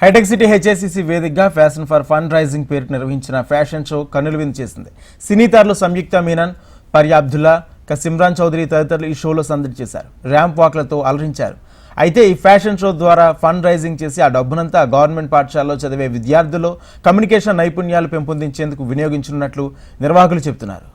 Hitech City HSCC వేదికగా fashion for fund raising పేరు నిర్వహించిన ఫ్యాషన్ షో కన్నుల విందు చేసింది. సినీతారులు సంయుక్త మీనన్ పర్యా అబ్దుల్లా క సిమ్రాన్ చౌదరి తదితరులు ఈ షోలో సందడి చేశారు. ర్యాంప్ వాక్లతో అలరించారు. అయితే ఈ ఫ్యాషన్ షో ద్వారా ఫండ్ రైజింగ్ చేసి ఆ డబ్బునంతా గవర్నమెంట్ పాఠశాలలో చదివే విద్యార్థుల్లో కమ్యూనికేషన్ నైపుణ్యాలు పెంపొందించేందుకు వినియోగించనున్నట్లు నిర్వాహకులు చెబుతున్నారు.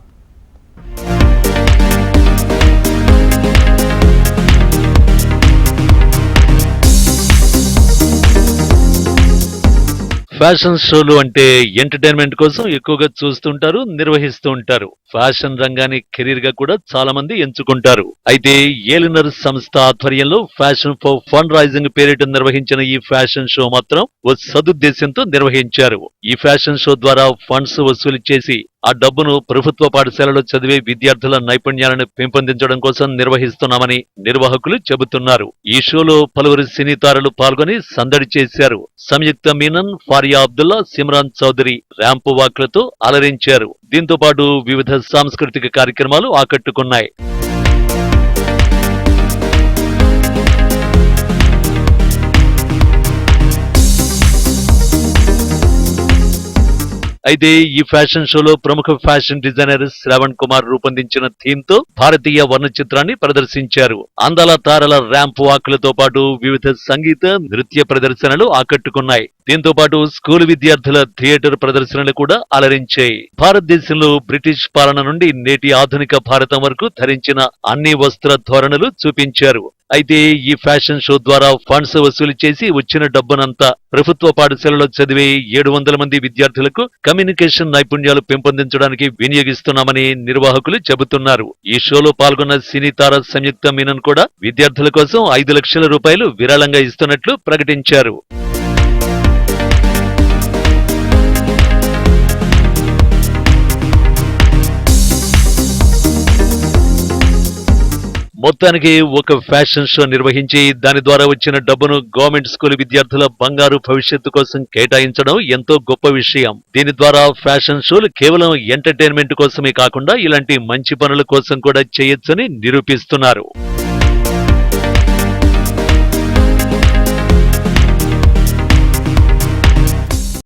ఫ్యాషన్ షోలు అంటే ఎంటర్టైన్మెంట్ కోసం ఎక్కువగా చూస్తుంటారు నిర్వహిస్తూ ఉంటారు. ఫ్యాషన్ రంగాన్ని కెరీర్గా కూడా చాలా మంది ఎంచుకుంటారు. అయితే ఏలినర్ సంస్థ ఆధ్వర్యంలో ఫ్యాషన్ ఫర్ ఫండ్ రైజింగ్ పేరిట నిర్వహించిన ఈ ఫ్యాషన్ షో మాత్రం ఓ సదుద్దేశంతో నిర్వహించారు. ఈ ఫ్యాషన్ షో ద్వారా ఫండ్స్ వసూలు చేసి ఆ డబ్బును ప్రభుత్వ పాఠశాలలో చదివే విద్యార్థుల నైపుణ్యాలను పెంపొందించడం కోసం నిర్వహిస్తున్నామని నిర్వాహకులు చెబుతున్నారు. ఈ షోలో పలువురు సినీ తారలు పాల్గొని సందడి చేశారు. సంయుక్త మీనన్ ఫారియా అబ్దుల్లా సిమ్రాన్ చౌదరి ర్యాంపు వాక్లతో అలరించారు. దీంతో పాటు వివిధ సాంస్కృతిక కార్యక్రమాలు ఆకట్టుకున్నాయి. అయితే ఈ ఫ్యాషన్ షోలో ప్రముఖ ఫ్యాషన్ డిజైనర్ శ్రవణ్ కుమార్ రూపొందించిన థీమ్తో భారతీయ వర్ణ చిత్రాన్ని ప్రదర్శించారు. అందాల తారల ర్యాంప్ వాకులతో పాటు వివిధ సంగీత నృత్య ప్రదర్శనలు ఆకట్టుకున్నాయి. దీంతో పాటు స్కూల్ విద్యార్థుల థియేటర్ ప్రదర్శనలు కూడా అలరించాయి. భారతదేశంలో బ్రిటిష్ పాలన నుండి నేటి ఆధునిక భారతం వరకు ధరించిన అన్ని వస్త్ర ధోరణులు చూపించారు. అయితే ఈ ఫ్యాషన్ షో ద్వారా ఫండ్స్ వసూలు చేసి వచ్చిన డబ్బునంతా ప్రభుత్వ పాఠశాలలో చదివే ఏడు వందల మంది విద్యార్థులకు కమ్యూనికేషన్ నైపుణ్యాలు పెంపొందించడానికి వినియోగిస్తున్నామని నిర్వాహకులు చెబుతున్నారు. ఈ షోలో పాల్గొన్న సినీ తార సంయుక్త మీనన్ కూడా విద్యార్థుల కోసం ఐదు లక్షల రూపాయలు విరాళంగా ఇస్తున్నట్లు ప్రకటించారు. మొత్తానికి ఒక ఫ్యాషన్ షో నిర్వహించి దాని ద్వారా వచ్చిన డబ్బును గవర్నమెంట్ స్కూల్ విద్యార్థుల బంగారు భవిష్యత్తు కోసం కేటాయించడం ఎంతో గొప్ప విషయం. దీని ద్వారా ఫ్యాషన్ షోలు కేవలం ఎంటర్టైన్మెంట్ కోసమే కాకుండా ఇలాంటి మంచి పనుల కోసం కూడా చేయొచ్చని నిరూపిస్తున్నారు.